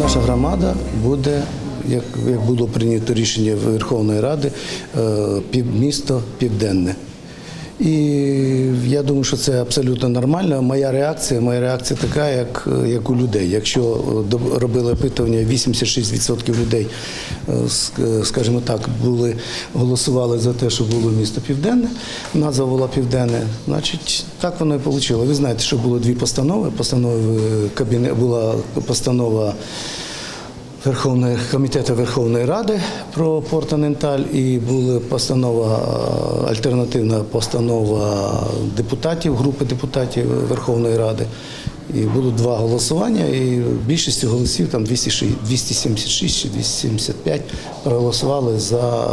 наша громада буде, як, було прийнято рішення Верховної Ради, е, пів, місто південне. І я думаю, що це абсолютно нормально. Моя реакція, моя реакція така, як, як у людей. Якщо е, робили опитування, 86% людей, е, скажімо так, були голосували за те, щоб було місто Південне. Назва була Південне. Значить, так воно і вийшло. Ви знаєте, що було дві постанови. Постанови кабінет була постанова. Верховної комітету Верховної Ради про Портаненталь і була постанова, альтернативна постанова депутатів, групи депутатів Верховної Ради. І було два голосування, і більшістю голосів, там 206 276 чи 275, проголосували за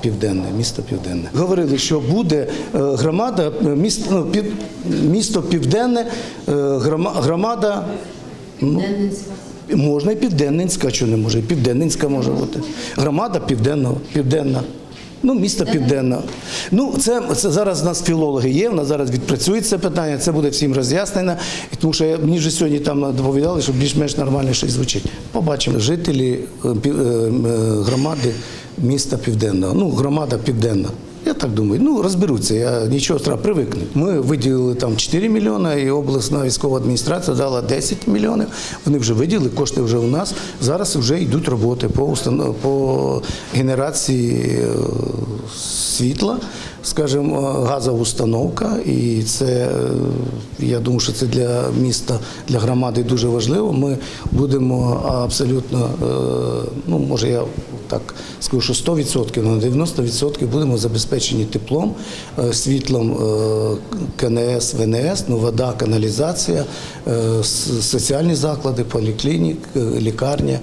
Південне, місто Південне. Говорили, що буде е, громада, е, місто, ну, пів, місто Південне, е, грома- громада. Ну, Можна і Південненська, а чого не може? І Південненська може бути. Громада південного, південна. Ну, місто південне. Ну, це, це зараз у нас філологи є, у нас зараз відпрацюють це питання, це буде всім роз'яснено. Тому що мені вже сьогодні там доповідали, що більш-менш нормально щось звучить. Побачимо. Жителі е, е, е, громади міста Південного. Ну, громада південна. Я так думаю, ну розберуться, я нічого треба привикнути. Ми виділили там 4 мільйони, і обласна військова адміністрація дала 10 мільйонів. Вони вже виділили, кошти вже у нас. Зараз вже йдуть роботи по по генерації е, світла, скажімо, газова установка. І це е, я думаю, що це для міста, для громади дуже важливо. Ми будемо абсолютно, е, ну може я так скажу, що 100%, на 90% будемо забезпечені теплом, е, світлом КНС, ВНС, ну, вода, каналізація, соціальні заклади, поліклінік, лікарня.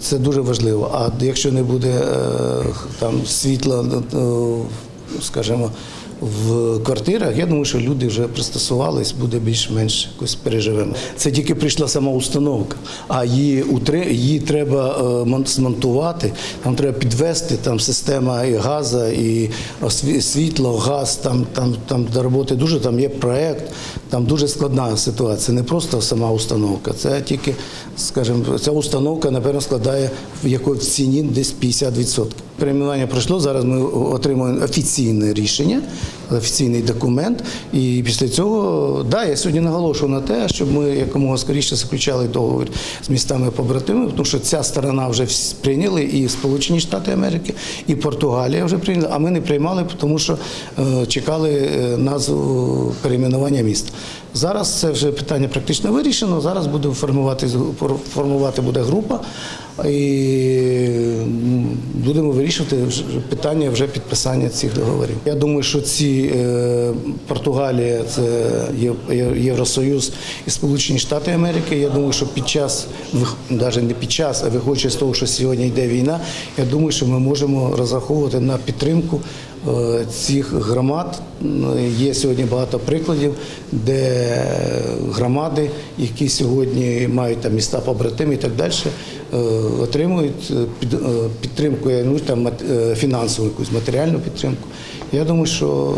Це дуже важливо. А якщо не буде там світла, скажімо, в квартирах, я думаю, що люди вже пристосувались, буде більш-менш якось переживемо. Це тільки прийшла сама установка, а її, її треба е, змонтувати, там треба підвести, там система і газу, і світло, газ, там, там, там до роботи дуже, там є проект, там дуже складна ситуація. Не просто сама установка, це тільки, скажімо, ця установка, напевно, складає в якої ціні десь 50%. Перейменування пройшло, зараз ми отримуємо офіційне рішення, офіційний документ. І після цього, да, я сьогодні наголошую на те, щоб ми якомога скоріше заключали договір з містами побратимами, тому що ця сторона вже прийняли і Сполучені Штати Америки, і Португалія вже прийняли, а ми не приймали, тому що е, чекали е, назву перейменування міста. Зараз це вже питання практично вирішено. Зараз буде формувати формувати буде група і будемо вирішувати питання вже підписання цих договорів. Я думаю, що ці е, Португалія, це Євросоюз і Сполучені Штати Америки. Я думаю, що під час навіть не під час, а виходячи з того, що сьогодні йде війна, я думаю, що ми можемо розраховувати на підтримку цих громад. Є сьогодні багато прикладів, де громади, які сьогодні мають там міста побратими і так далі, е, отримують е, під- е, підтримку, ну, там е, фінансову якусь матеріальну підтримку. Я думаю, що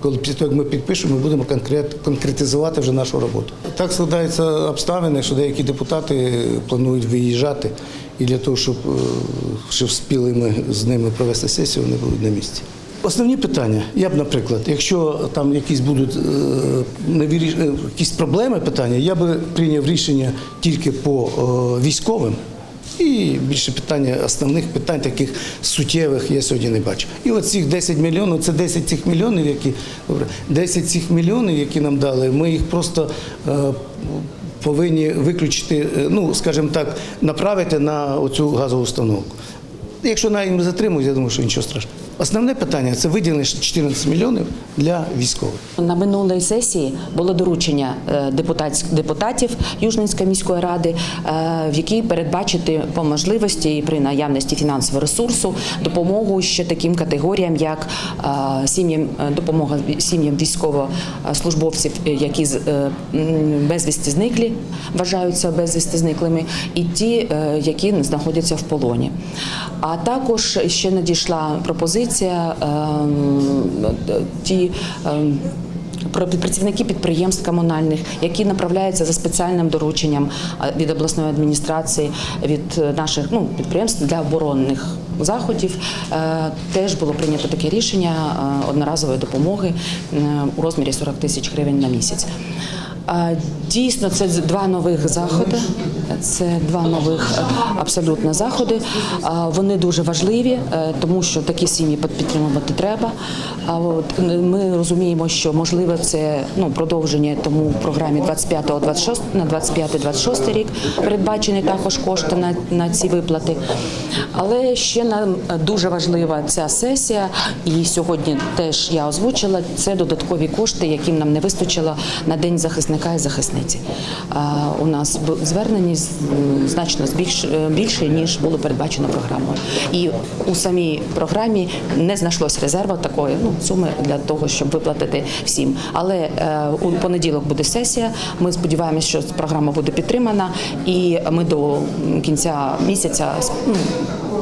коли після того, як ми підпишемо, ми будемо конкрет, конкретизувати вже нашу роботу. Так складаються обставини, що деякі депутати планують виїжджати, і для того, щоб, е, щоб спіли ми з ними провести сесію, вони будуть на місці. Основні питання, я б, наприклад, якщо там якісь будуть е, е, якісь проблеми питання, я би прийняв рішення тільки по е, військовим. І більше питання, основних питань таких суттєвих я сьогодні не бачу. І от цих 10 мільйонів, це 10 цих мільйонів, які добре, 10 цих мільйонів, які нам дали, ми їх просто е, повинні виключити, ну скажімо так, направити на оцю газову установку. Якщо навіть ми затримують, я думаю, що нічого страшного. Основне питання це виділення 14 мільйонів для військових. На минулій сесії було доручення е, депутатів Южненської міської ради, е, в якій передбачити по можливості при наявності фінансового ресурсу допомогу ще таким категоріям, як е, допомога сім'ям військовослужбовців, які безвісти зниклі, вважаються безвісти зниклими, і ті, які знаходяться в полоні. А також ще надійшла пропозиція ем, ті. ем, Про працівники підприємств комунальних, які направляються за спеціальним дорученням від обласної адміністрації, від е, наших ну, підприємств для оборонних заходів, е, теж було прийнято таке рішення е, одноразової допомоги у розмірі 40 тисяч гривень на місяць. Дійсно, це два нових заходи. Це два нових е, абсолютно заходи. Вони дуже важливі, е, тому що такі сім'ї підтримувати треба. А от ми розуміємо, що можливо це ну продовження тому програмі 25-26 на 25-26 рік передбачені також кошти на, на ці виплати. Але ще нам дуже важлива ця сесія, і сьогодні теж я озвучила це додаткові кошти, яким нам не вистачило на день захисника і захисниці. У нас звернені значно е, більше ніж було передбачено програмою. І у самій програмі не знайшлось резерву такої ну суми для того, щоб виплатити всім. Але е, у понеділок буде сесія. Ми сподіваємося, що програма буде підтримана, і ми до кінця місяця ну,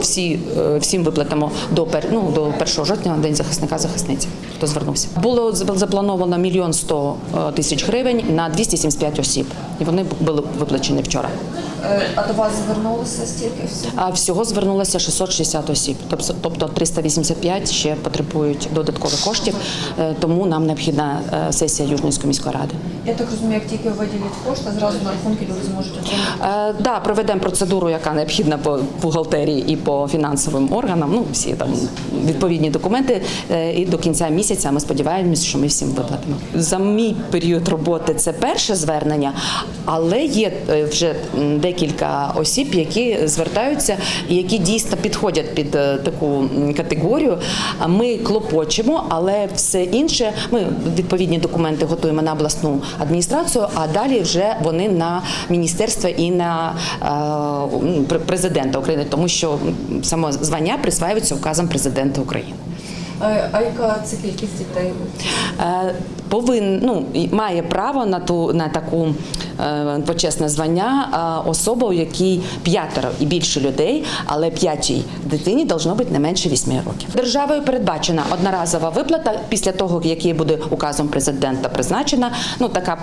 всі е, всім виплатимо до ну, до 1 жовтня день захисника захисниці. Хто звернувся? Було заплановано мільйон сто е, тисяч гривень на 275 осіб, і вони були виплачені вчора. Е, А до вас звернулося стільки всього? А всього звернулося 660 осіб, тобто- тобто 385 ще потребують додаткових коштів, тому нам необхідна сесія Южненської міської ради. Я так розумію, як тільки виділять кошти, зразу на рахунки люди зможуть отримати. Е, Да, проведемо процедуру, яка необхідна по бухгалтерії і по фінансовим органам. Ну всі там відповідні документи. Е, І до кінця місяця ми сподіваємося, що ми всім виплатимо. За мій період роботи це перше звернення, але є е, вже декілька осіб, які звертаються і які дійсно підходять під е, таку категорію. Ми клопочемо, але все інше ми відповідні документи готуємо на обласну адміністрацію, а далі вже вони на міністерство і на президента України, тому що само звання присваюється указом президента України. А яка це кількість дітей? Е, Повин ну має право на ту на таку почесне звання е, особа, у якій п'ятеро і більше людей, але п'ятій дитині должно бути не менше 8 років. Державою передбачена одноразова виплата після того, як її буде указом президента призначена. Ну така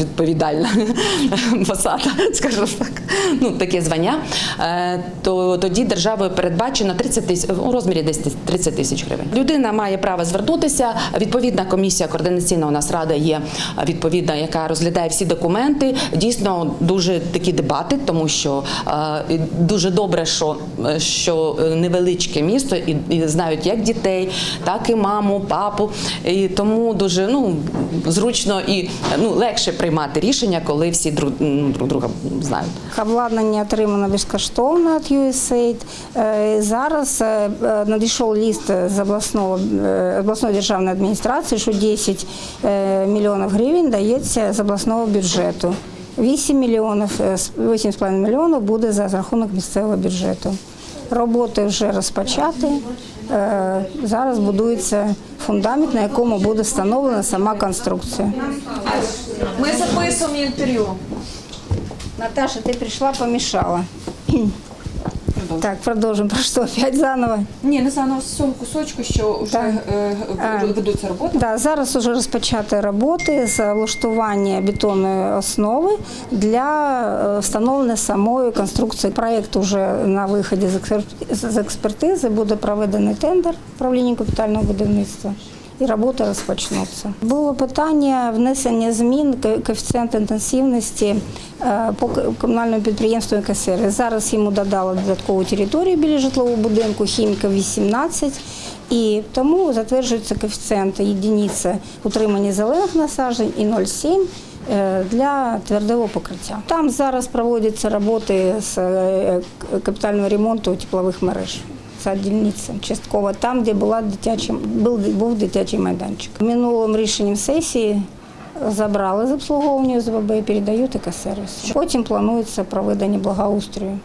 відповідальна посада, скажімо так, ну таке звання. Е, То тоді державою передбачено 30 тисяч у розмірі десь 30 тисяч гривень. Людина має право звернутися. Відповідна комісія координаційна у нас рада є відповідна, яка розглядає всі документи. Дійсно дуже такі дебати, тому що е, дуже добре, що, е, що невеличке місто і, і знають як дітей, так і маму, папу. І тому дуже ну зручно і ну легше приймати рішення, коли всі друг, друг друга знають. Обладнання отримано безкоштовно від USAID. Е, Зараз е, е, надійшов ліст з обласного, е, обласної державної адміністрації, що 10 е, мільйонів гривень дається з обласного бюджету. 8 мільйонів, е, з- 8,5 мільйонів буде за рахунок місцевого бюджету. Роботи вже розпочаті. Е, Зараз будується фундамент, на якому буде встановлена сама конструкція. Ми записуємо інтерв'ю. Наташа, ти прийшла, пришла, помешала. Так, продолжим. Про что опять заново? Ні, не знаю, з цьому кусочку, що вже Так. е, ведуться роботи. Да, зараз уже розпочати роботи з влаштування бетонної основи для е, встановлення самої конструкції. Проєкт уже на виході з експертизи буде проведений тендер управління капітального будівництва. І роботи розпочнуться. Було питання внесення змін коефіцієнт інтенсивності е, по комунальному підприємству КСР. Зараз йому додали додаткову територію біля житлового будинку, хіміка 18. І тому затверджується коефіцієнт єдиниця утримання зелених насаджень і 0,7 е, для твердого покриття. Там зараз проводяться роботи з е, капітального ремонту теплових мереж. Дільниця частково там, де була дитяча, був, був дитячий майданчик. Минулим рішенням сесії забрали з обслуговування ОСББ і передають екосервісу. Потім планується проведення благоустрою